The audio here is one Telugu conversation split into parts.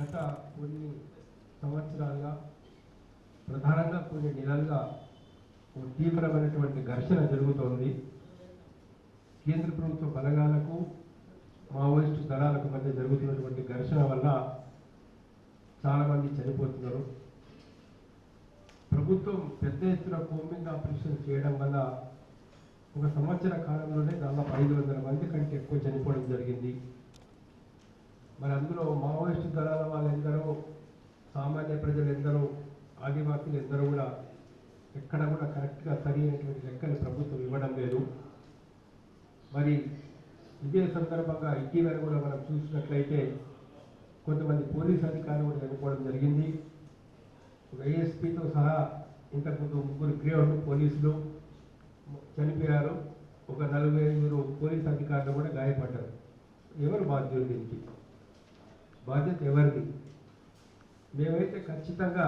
గత కొన్ని సంవత్సరాలుగా ప్రధానంగా కొన్ని నెలలుగా తీవ్రమైనటువంటి ఘర్షణ జరుగుతోంది. కేంద్ర ప్రభుత్వ బలగాలకు మావోయిస్టు దళాలకు మధ్య జరుగుతున్నటువంటి ఘర్షణ వల్ల చాలామంది చనిపోతున్నారు. ప్రభుత్వం పెద్ద ఎత్తున కోమింగ్ ఆపరేషన్ చేయడం వల్ల ఒక సంవత్సర కాలంలోనే దాదాపు ఐదు వందల మంది కంటే ఎక్కువ చనిపోవడం జరిగింది. మరి అందులో మావోయిస్టు దళాల వాళ్ళెందరో సామాన్య ప్రజలు ఎందరో ఆదివాసీలు ఎందరో కూడా ఎక్కడ కూడా కరెక్ట్గా సరి అయినటువంటి లెక్కలు ప్రభుత్వం ఇవ్వడం లేదు. మరి ఇదే సందర్భంగా ఇటీవల కూడా మనం చూసినట్లయితే కొంతమంది పోలీస్ అధికారులు కూడా చనిపోవడం జరిగింది. ఒక ఏఎస్పీతో సహా ఇంతకుముందు ముగ్గురు గ్రేవర్లు పోలీసులు చనిపోయారు. ఒక నలభై ఐదుగురు పోలీస్ అధికారులు కూడా గాయపడ్డారు. ఎవరు బాధ్యులు దీనికి? బాధ్యత ఎవరిది? మేమైతే ఖచ్చితంగా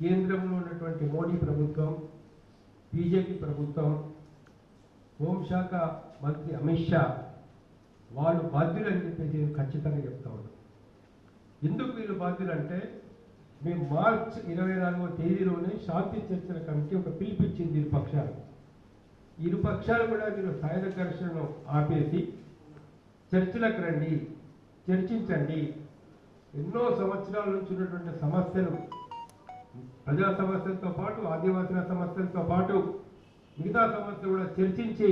కేంద్రంలో ఉన్నటువంటి మోడీ ప్రభుత్వం బీజేపీ ప్రభుత్వం హోంశాఖ మంత్రి అమిత్ షా వాళ్ళు బాధ్యులని చెప్పేసి నేను ఖచ్చితంగా చెప్తా ఉన్నాను ఎందుకు వీళ్ళు బాధ్యులు అంటే మేము మార్చ్ ఇరవై నాలుగవ తేదీలోనే శాంతి చర్చల కమిటీ ఒక పిలిపించింది ఇరు పక్షాలు. ఇరు పక్షాలు కూడా మీరు సాయుధ ఘర్షణను ఆపేసి చర్చలకు రండి చర్చించండి. ఎన్నో సంవత్సరాల నుంచి ఉన్నటువంటి సమస్యలు ప్రజా సమస్యలతో పాటు ఆదివాసుల సమస్యలతో పాటు మిగతా సమస్యలు కూడా చర్చించి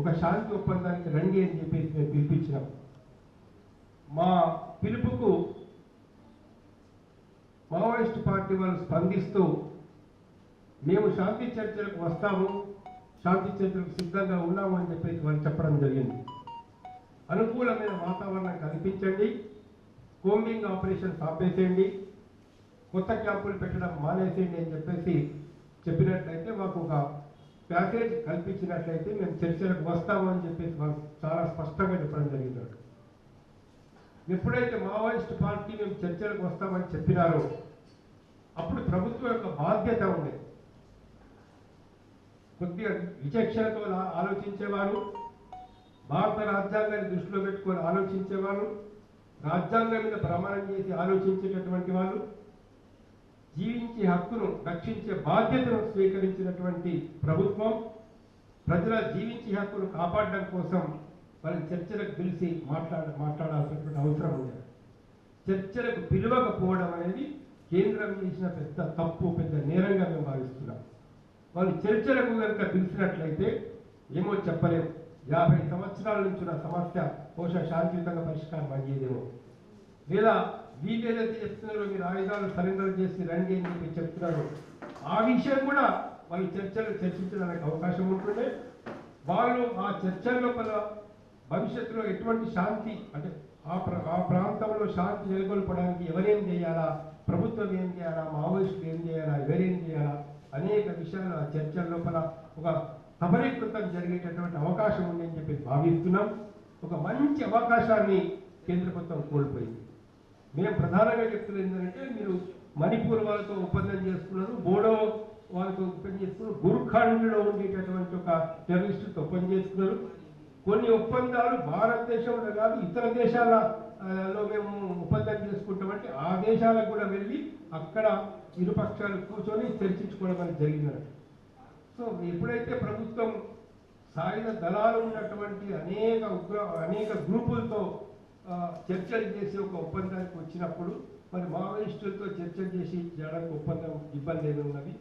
ఒక శాంతి ఒప్పందానికి రండి అని చెప్పేసి మేము పిలిపించినాం. మా పిలుపుకు మావోయిస్ట్ పార్టీ వాళ్ళు స్పందిస్తూ మేము శాంతి చర్చలకు వస్తాము శాంతి చర్చలకు సిద్ధంగా ఉన్నాము అని చెప్పేసి వాళ్ళు చెప్పడం జరిగింది. అనుకూలమైన వాతావరణం కల్పించండి. కోంబింగ్ ఆపరేషన్స్ ఆపేసేయండి. కొత్త క్యాంపులు పెట్టడం మానేసేయండి అని చెప్పేసి చెప్పినట్లయితే మాకు ఒక ప్యాకేజ్ కల్పించినట్లయితే మేము చర్చలకు వస్తాము అని చెప్పేసి వాళ్ళు చాలా స్పష్టంగా చెప్పడం జరిగింది. ఎప్పుడైతే మావోయిస్ట్ పార్టీ మేము చర్చలకు వస్తామని చెప్పినారో అప్పుడు ప్రభుత్వం యొక్క బాధ్యత ఉంది. కొద్దిగా విచక్షణతో ఆలోచించేవారు. భారత రాజ్యాంగాన్ని దృష్టిలో పెట్టుకొని ఆలోచించేవారు రాజ్యాంగం మీద ప్రమాణం చేసి ఆలోచించేటటువంటి వాళ్ళు జీవించే హక్కును రక్షించే బాధ్యతను స్వీకరించినటువంటి ప్రభుత్వం ప్రజల జీవించే హక్కును కాపాడడం కోసం వాళ్ళని చర్చలకు పిలిచి మాట్లాడ మాట్లాడాల్సినటువంటి అవసరం ఉంది. చర్చలకు పిలవకపోవడం అనేది కేంద్రం చేసిన పెద్ద తప్పు పెద్ద నేరంగా మేము భావిస్తున్నాం. వాళ్ళు చర్చలకు కనుక పిలిచినట్లయితే ఏమో చెప్పలేము యాభై సంవత్సరాల నుంచి ఉన్న సమస్య బహుశా శాంతియుతంగా పరిష్కారం అయ్యేదేమో. లేదా వీళ్ళు ఏదైతే చెప్తున్నారో మీరు ఆయుధాలు సరెండర్ చేసి రండి అని చెప్పి చెప్తున్నారు. ఆ విషయం కూడా వాళ్ళు చర్చలు చర్చించడానికి అవకాశం ఉంటుండే. వాళ్ళు ఆ చర్చల లోపల భవిష్యత్తులో ఎటువంటి శాంతి అంటే ఆ ఆ ప్రాంతంలో శాంతి నెలకొల్పడానికి ఎవరేం చేయాలా? ప్రభుత్వం ఏం చేయాలా? మావోయిస్టులు ఏం చేయాలా? ఎవరేం చేయాలా? అనేక విషయాలు ఆ చర్చల లోపల ఒక సబలీకృతం జరిగేటటువంటి అవకాశం ఉందని చెప్పి భావిస్తున్నాం. ఒక మంచి అవకాశాన్ని కేంద్ర ప్రభుత్వం కోల్పోయింది. మేము ప్రధానంగా చెప్తున్నది ఏంటంటే మీరు మణిపూర్ వాళ్ళతో ఒప్పందం చేసుకున్నారు బోడో వాళ్ళతో ఒప్పందం చేసుకున్నారు గురుఖండ్లో ఉండేటటువంటి ఒక టెర్రరిస్టులతో ఒప్పందం చేసుకున్నారు. కొన్ని ఒప్పందాలు భారతదేశంలో కాదు ఇతర దేశాల లో మేము ఒప్పందం చేసుకుంటామంటే ఆ దేశాలకు కూడా వెళ్ళి అక్కడ ఇరుపక్షాలు కూర్చొని చర్చించుకోవడం అనేది జరిగినట్టు సో ఎప్పుడైతే ప్రభుత్వం సాయుధ దళాలు ఉన్నటువంటి అనేక ఉగ్ర అనేక గ్రూపులతో చర్చలు చేసి ఒక ఒప్పందానికి వచ్చినప్పుడు మరి మావోయిస్టులతో చర్చలు చేసి చేయడానికి ఒప్పందం ఇబ్బంది ఏమి ఉన్నది?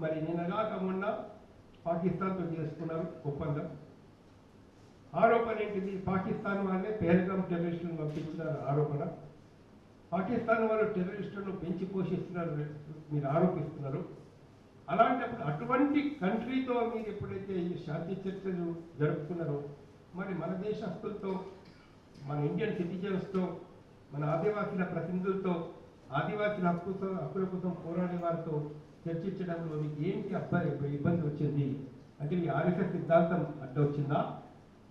మరి నిన్నగాక మొన్న పాకిస్తాన్తో చేసుకున్నారు ఒప్పందం. ఆరోపణ ఏంటిది? పాకిస్తాన్ వాళ్ళే పేహల్గాం టెర్రరిస్టులను పంపించిన ఆరోపణ. పాకిస్తాన్ వాళ్ళు టెర్రరిస్టులను పెంచి పోషిస్తున్నారు మీరు ఆరోపిస్తున్నారు. అలాంటప్పుడు అటువంటి కంట్రీతో మీరు ఎప్పుడైతే ఈ శాంతి చర్చలు జరుపుకున్నారో మరి మన దేశస్తులతో మన ఇండియన్ సిటిజన్స్తో మన ఆదివాసీల ప్రతినిధులతో ఆదివాసీల హక్కుతో హక్కుల కోసం పోరాడే వారితో చర్చించడంలో మీకు ఏంటి అబ్బాయి ఇబ్బంది వచ్చింది? అంటే మీ ఆర్ఎస్ఎస్ సిద్ధాంతం అడ్డొచ్చిందా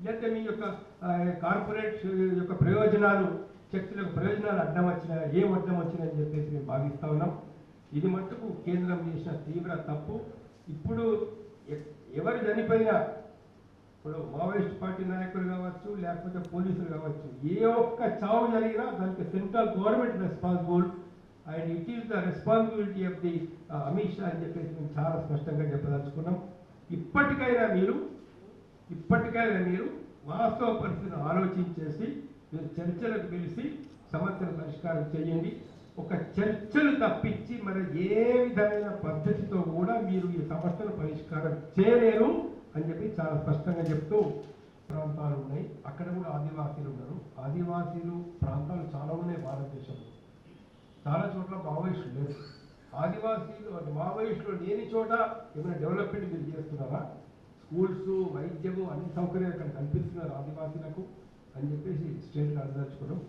లేకపోతే మీ యొక్క కార్పొరేట్ యొక్క ప్రయోజనాలు చర్చలకు ప్రయోజనాలు అడ్డం వచ్చినా ఏం అడ్డం వచ్చినాయని చెప్పేసి మేము భావిస్తా ఉన్నాం. ఇది మట్టుకు కేంద్రం చేసిన తీవ్ర తప్పు. ఇప్పుడు ఎ- ఎవరు చనిపోయినా ఇప్పుడు మావోయిస్ట్ పార్టీ నాయకులు కావచ్చు లేకపోతే పోలీసులు కావచ్చు ఏ ఒక్క చావు జరిగినా దానికి central government responsible. And it is the responsibility of the Amit Shah అని చెప్పేసి మేము చాలా స్పష్టంగా చెప్పదలుచుకున్నాం. ఇప్పటికైనా మీరు ఇప్పటికైనా మీరు వాస్తవ పరిస్థితిని ఆలోచించేసి మీరు చర్చలకు పిలిచి సమస్యను పరిష్కారం చేయండి. ఒక చర్చలు తప్పించి మరి ఏ విధమైన పద్ధతితో కూడా మీరు ఈ సమస్యను పరిష్కారం చేయలేరు అని చెప్పి చాలా స్పష్టంగా చెప్తూ ప్రాంతాలు ఉన్నాయి. అక్కడ కూడా ఆదివాసీలు ఉన్నారు. ఆదివాసీలు ప్రాంతాలు చాలా ఉన్నాయి భారతదేశంలో. చాలా చోట్ల మావోయిస్టులు లేరు. ఆదివాసీలు అంటే మావోయిస్టులు లేని చోట ఏమైనా డెవలప్మెంట్ మీరు చేస్తున్నారా? స్కూల్స్ వైద్యము అన్ని సౌకర్యాలు అక్కడ కల్పిస్తున్నారు ఆదివాసీలకు అని చెప్పేసి స్టేట్ అడదలుచుకున్నాం